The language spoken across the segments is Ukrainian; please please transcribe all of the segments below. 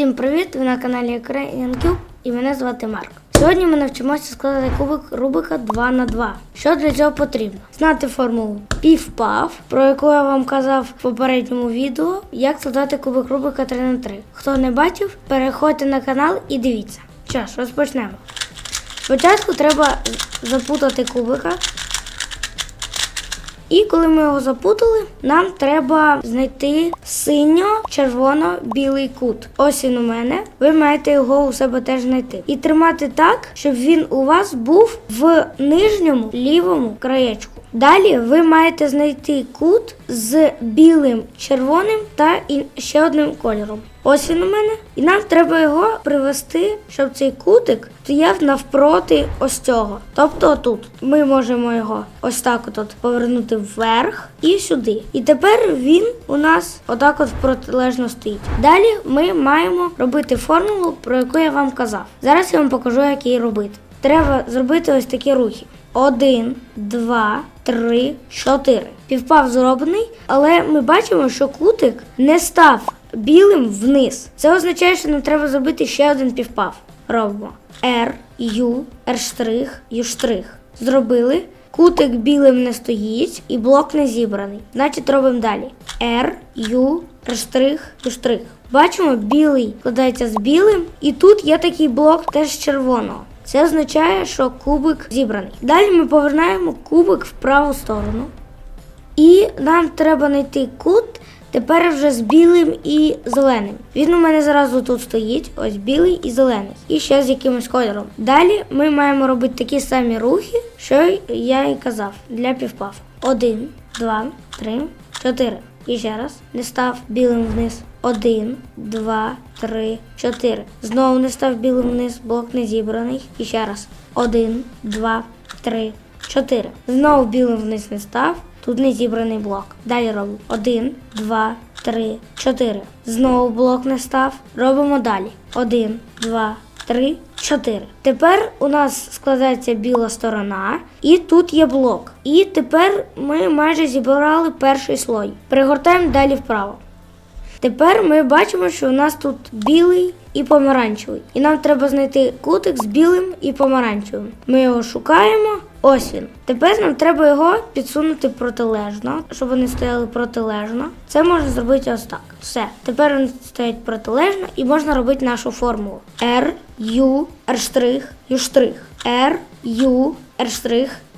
Всім привіт! Ви на каналі Ukrainian Cube і мене звати Марк. Сьогодні ми навчимося складати кубик Рубика 2 на 2 Що для цього потрібно? Знати формулу пів-пав, про яку я вам казав в попередньому відео, як складати кубик Рубика 3 на 3 Хто не бачив, переходьте на канал і дивіться. Що ж, розпочнемо. Спочатку треба запутати кубика. І коли ми його запутали, нам треба знайти синьо-червоно-білий кут. Ось він у мене. Ви маєте його у себе теж знайти. І тримати так, щоб він у вас був в нижньому лівому краєчку. Далі ви маєте знайти кут з білим, червоним та ще одним кольором. Ось він у мене. І нам треба його привести, щоб цей кутик стояв навпроти ось цього. Тобто тут ми можемо його ось так от повернути вверх і сюди. І тепер він у нас отак от протилежно стоїть. Далі ми маємо робити формулу, про яку я вам казав. Зараз я вам покажу, як її робити. Треба зробити ось такі рухи. Один, два, три, чотири. Півпав зроблений, але ми бачимо, що кутик не став білим вниз. Це означає, що нам треба зробити ще один півпав. Робимо R, U, R U. Зробили. Кутик білим не стоїть і блок не зібраний. Значить, робимо далі. R, U, R U. Бачимо, білий складається з білим, і тут є такий блок теж червоного. Це означає, що кубик зібраний. Далі ми повернаємо кубик в праву сторону. І нам треба знайти кут тепер вже з білим і зеленим. Він у мене зразу тут стоїть, ось білий і зелений. І ще з якимось кольором. Далі ми маємо робити такі самі рухи, що я і казав, для півпав. Один, два, три, чотири. І ще раз не став білим вниз. Один, два, три, чотири. Знову не став білим вниз, блок не зібраний. І ще раз. Один, два, три, чотири. Знову білим вниз не став. Тут не зібраний блок. Далі робимо. Один, два, три, чотири. Знову блок не став. Робимо далі. Один, два, три, чотири. Тепер у нас складається біла сторона, і тут є блок. І тепер ми майже зібрали перший слой. Пригортаємо далі вправо. Тепер ми бачимо, що у нас тут білий і помаранчевий. І нам треба знайти кутик з білим і помаранчевим. Ми його шукаємо. Ось він. Тепер нам треба його підсунути протилежно, щоб вони стояли протилежно. Це можна зробити ось так. Все. Тепер вони стоять протилежно і можна робити нашу формулу. R, U, R U. R, U, R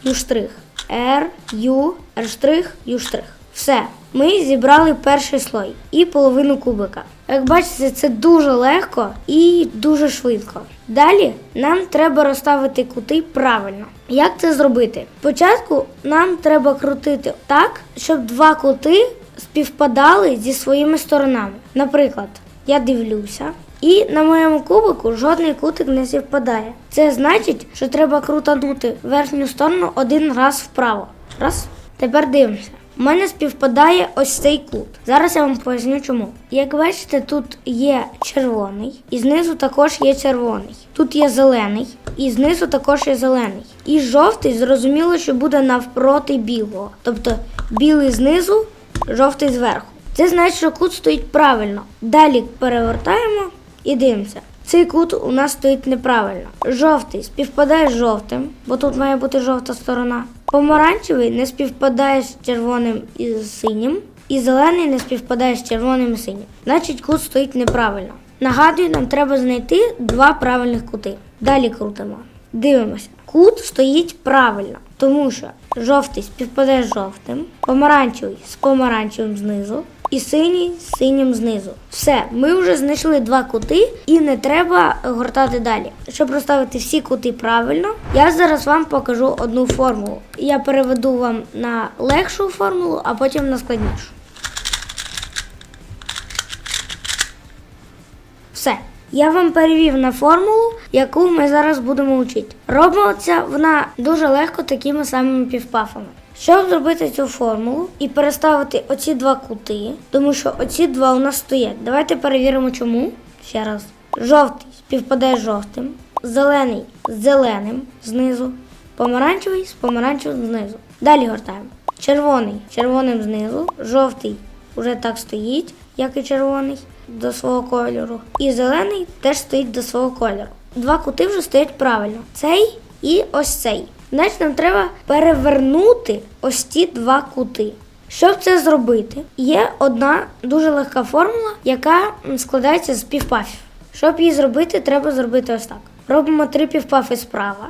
U. R, U, R U. Все, ми зібрали перший слой і половину кубика. Як бачите, це дуже легко і дуже швидко. Далі нам треба розставити кути правильно. Як це зробити? Спочатку нам треба крутити так, щоб два кути співпадали зі своїми сторонами. Наприклад, я дивлюся, і на моєму кубику жодний кутик не співпадає. Це значить, що треба крутанути верхню сторону один раз вправо. Раз. Тепер дивимося. У мене співпадає ось цей кут. Зараз я вам поясню чому. Як бачите, тут є червоний, і знизу також є червоний. Тут є зелений, і знизу також є зелений. І жовтий зрозуміло, що буде навпроти білого. Тобто білий знизу, жовтий зверху. Це значить, що кут стоїть правильно. Далі перевертаємо і дивимося. Цей кут у нас стоїть неправильно. Жовтий співпадає з жовтим, бо тут має бути жовта сторона. Помаранчевий не співпадає з червоним і з синім. І зелений не співпадає з червоним і синім. Значить, кут стоїть неправильно. Нагадую, нам треба знайти два правильних кути. Далі крутимо. Дивимося. Кут стоїть правильно, тому що жовтий співпадає з жовтим, помаранчевий з помаранчевим знизу, і синій з синім знизу. Все, ми вже знайшли два кути і не треба гортати далі. Щоб розставити всі кути правильно, я зараз вам покажу одну формулу. Я переведу вам на легшу формулу, а потім на складнішу. Все. Я вам перевів на формулу, яку ми зараз будемо вчити. Робиться вона дуже легко такими самими півпафами. Щоб зробити цю формулу і переставити оці два кути, тому що оці два у нас стоять. Давайте перевіримо, чому. Ще раз. Жовтий співпадає з жовтим, зелений з зеленим знизу, помаранчевий з помаранчевим знизу. Далі гортаємо. Червоний червоним знизу, жовтий вже так стоїть, як і червоний. до свого кольору. І зелений теж стоїть до свого кольору. Два кути вже стоять правильно. Цей і ось цей. Значить, нам треба перевернути ось ці два кути. Щоб це зробити, є одна дуже легка формула, яка складається з півпафів. Щоб її зробити, треба зробити ось так. Робимо три півпафи справа.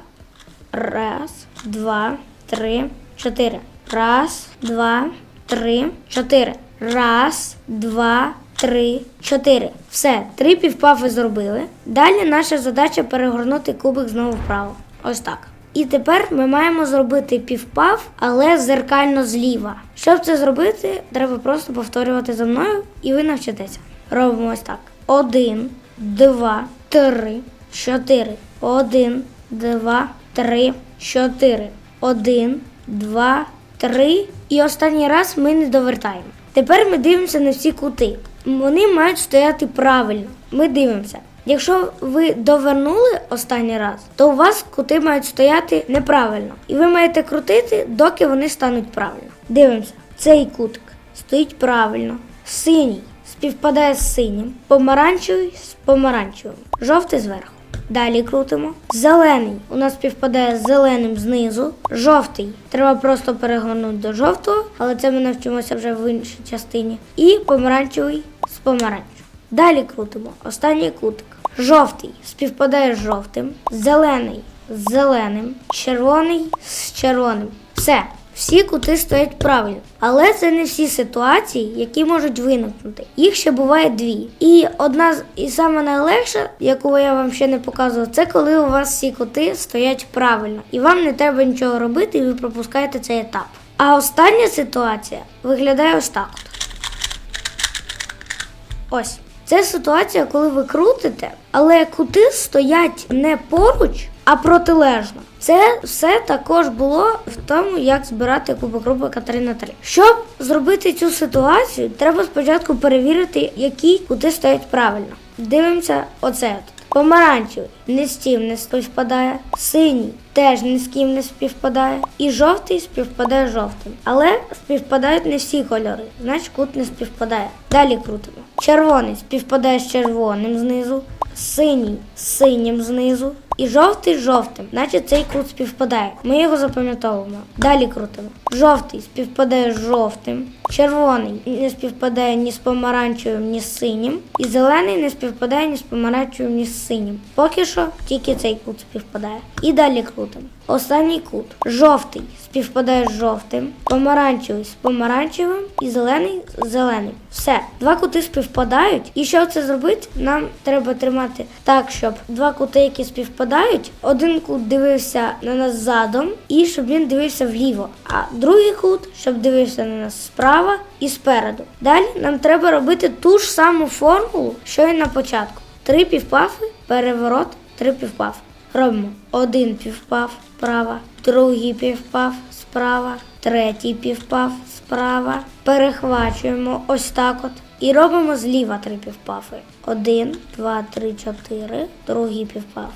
Раз, два, три, чотири. Раз, два, три, чотири. Раз, два, три, чотири. Все, три півпафи зробили. Далі наша задача перегорнути кубик знову вправо. Ось так. І тепер ми маємо зробити півпаф, але зеркально зліва. Щоб це зробити, треба просто повторювати за мною, і ви навчитеся. Робимо ось так: один, два, три, чотири. Один, два, три, чотири. Один, два, три. І останній раз ми не довертаємо. Тепер ми дивимося на всі кути. Вони мають стояти правильно. Ми дивимося. Якщо ви довернули останній раз, то у вас кути мають стояти неправильно. І ви маєте крутити, доки вони стануть правильно. Дивимося. Цей кутик стоїть правильно. Синій співпадає з синім, помаранчевий з помаранчевим, жовтий зверху. Далі крутимо. Зелений у нас співпадає з зеленим знизу. Жовтий треба просто перегорнути до жовтого, але це ми навчимося вже в іншій частині. І помаранчевий з помаранчевим. Далі крутимо. Останній кутик. Жовтий співпадає з жовтим, зелений з зеленим, червоний з червоним. Все. Всі кути стоять правильно, але це не всі ситуації, які можуть виникнути. Їх ще буває дві. І одна з і саме найлегша, яку я вам ще не показував, це коли у вас всі кути стоять правильно, і вам не треба нічого робити, і ви пропускаєте цей етап. А остання ситуація виглядає ось так. Ось. Це ситуація, коли ви крутите, але кути стоять не поруч, а протилежно. Це все також було в тому, як збирати кубок Рубика 3 на 3. Щоб зробити цю ситуацію, треба спочатку перевірити, які кути стоять правильно. Дивимося оце. Помаранчевий ні з не співпадає, синій теж ні з ким не співпадає, і жовтий співпадає жовтим. Але співпадають не всі кольори, значить кут не співпадає. Далі крутимо. Червоний співпадає з червоним знизу, синій з синім знизу. І жовтий жовтим, значить цей кут співпадає. Ми його запам'ятовуємо. Далі крутимо. Жовтий співпадає з жовтим, червоний не співпадає ні з помаранчевим, ні з синім. І зелений не співпадає ні з помаранчевим, ні з синім. Поки що тільки цей кут співпадає. І далі крутимо. Останній кут. Жовтий співпадає з жовтим, помаранчевий з помаранчевим і зелений з зеленим. Все, два кути співпадають. І щоб це зробити, нам треба тримати так, щоб два кути, які співпадають, один кут дивився на нас задом, і щоб він дивився вліво. А другий кут, щоб дивився на нас справа і спереду. Далі нам треба робити ту ж саму формулу, що і на початку. Три півпафи, переворот, три півпафи. Робимо один півпаф справа, другий півпаф справа, третій півпаф справа. Перехвачуємо ось так от. І робимо зліва три півпафи. Один, два, три, чотири. Другий півпаф.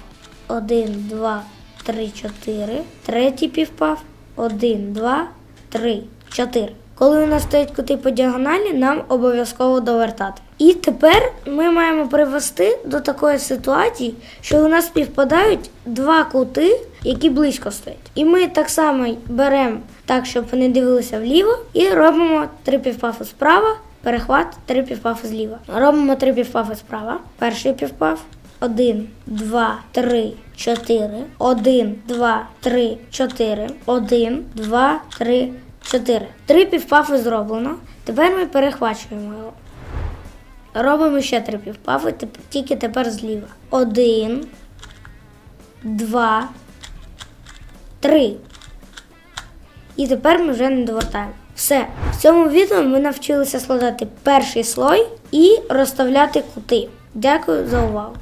Один, два, три, чотири. Третій півпав. Один, два, три, чотири. Коли у нас стоять кути по діагоналі, нам обов'язково довертати. І тепер ми маємо привести до такої ситуації, що у нас співпадають два кути, які близько стоять. І ми так само беремо так, щоб вони дивилися вліво, і робимо три півпафи справа, перехват, три півпафи зліва. Робимо три півпафи справа, перший півпав, 1, 2, 3, 4. 1, 2, 3, 4. 1, 2, 3, 4. Три півпафи зроблено. Тепер ми перехвачуємо його. Робимо ще три півпафи, тільки тепер зліва. Один, два, три. І тепер ми вже не довертаємо. Все. В цьому відео ми навчилися складати перший слой і розставляти кути. Дякую за увагу!